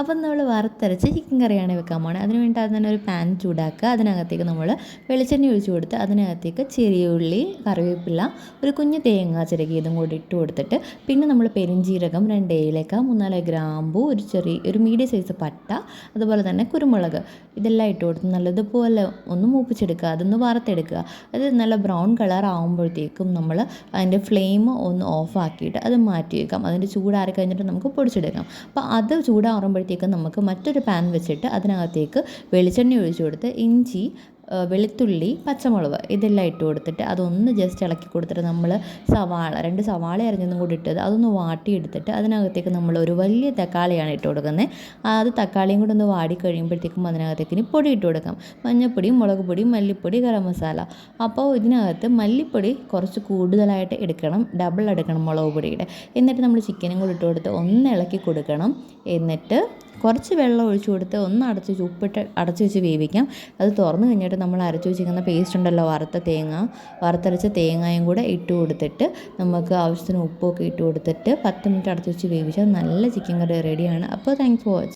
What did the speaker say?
അപ്പം നമ്മൾ വറുത്തരച്ച് ചിക്കൻ കറിയാണ് വെക്കാൻ പോണത് അതിന് വേണ്ടി തന്നെ ഒരു പാൻ ചൂടാക്കുക. അതിനകത്തേക്ക് നമ്മൾ വെളിച്ചെണ്ണ ഒഴിച്ചു കൊടുത്ത് അതിനകത്തേക്ക് ചെറിയ ഉള്ളി കറിവേപ്പില ഒരു കുഞ്ഞ് തേങ്ങ ചിരകിയതും കൂടി ഇട്ട് കൊടുത്തിട്ട് പിന്നെ നമ്മൾ പെരിഞ്ചീരകം രണ്ട് ഏലക്ക മൂന്നാൽ ഗ്രാമ്പു ഒരു ചെറിയ ഒരു മീഡിയം സൈസ് പട്ട അതുപോലെ തന്നെ കുരുമുളക് ഇതെല്ലാം ഇട്ട് കൊടുത്ത് നല്ലതുപോലെ ഒന്ന് മൂപ്പിച്ചെടുക്കുക. അതൊന്ന് വറുത്തെടുക്കുക. അത് നല്ല ബ്രൗൺ കളർ ആകുമ്പോഴത്തേക്കും നമ്മൾ അതിന്റെ ഫ്ലെയിം ഒന്ന് ഓഫാക്കിയിട്ട് അത് മാറ്റി വെക്കാം. അതിന്റെ ചൂടാറി കഴിഞ്ഞിട്ട് നമുക്ക് പൊടിച്ചെടുക്കാം അപ്പോൾ അത് ചൂടാറുമ്പോഴത്തേക്കും നമുക്ക് മറ്റൊരു പാൻ വെച്ചിട്ട് അതിനകത്തേക്ക് വെളിച്ചെണ്ണ ഒഴിച്ചു കൊടുത്ത് ഇഞ്ചി വെളുത്തുള്ളി പച്ചമുളക് ഇതെല്ലാം ഇട്ട് കൊടുത്തിട്ട് അതൊന്ന് ജസ്റ്റ് ഇളക്കി കൊടുത്തിട്ട് നമ്മൾ സവാള രണ്ട് സവാള അരിഞ്ഞതും കൂടി ഇട്ടത് അതൊന്ന് വാട്ടിയെടുത്തിട്ട് അതിനകത്തേക്ക് നമ്മൾ ഒരു വലിയ തക്കാളിയാണ് ഇട്ട് കൊടുക്കുന്നത് അത് തക്കാളിയും കൂടെ ഒന്ന് വാടി കഴിയുമ്പോഴത്തേക്കും അതിനകത്തേക്ക് ഇനി പൊടി ഇട്ട് കൊടുക്കാം. മഞ്ഞൾപ്പൊടി മുളക് പൊടി മല്ലിപ്പൊടി ഗരം മസാല. അപ്പോൾ ഇതിനകത്ത് മല്ലിപ്പൊടി കുറച്ച് കൂടുതലായിട്ട് എടുക്കണം ഡബിൾ എടുക്കണം മുളക് പൊടിയുടെ. എന്നിട്ട് നമ്മൾ ചിക്കനും കൂടി ഇട്ട് കൊടുത്ത് ഒന്ന് ഇളക്കി കൊടുക്കണം. എന്നിട്ട് കുറച്ച് വെള്ളം ഒഴിച്ചു കൊടുത്ത് ഒന്ന് അടച്ച് വെച്ച് ഉപ്പിട്ട് അടച്ച് വെച്ച് വേവിക്കാം. അത് തുറന്നു കഴിഞ്ഞിട്ട് നമ്മൾ അരച്ച് വെച്ചിരിക്കുന്ന പേസ്റ്റ് ഉണ്ടല്ലോ വറുത്ത തേങ്ങ. വറുത്തരച്ച തേങ്ങയും കൂടെ ഇട്ട് കൊടുത്തിട്ട് നമുക്ക് ആവശ്യത്തിന് ഉപ്പൊക്കെ ഇട്ട് കൊടുത്തിട്ട് പത്ത് മിനിറ്റ് അടച്ച് വെച്ച് വേവിച്ചാൽ നല്ല ചിക്കൻ കറി റെഡിയാണ് അപ്പോൾ താങ്ക്സ് ഫോർ വാച്ചിങ്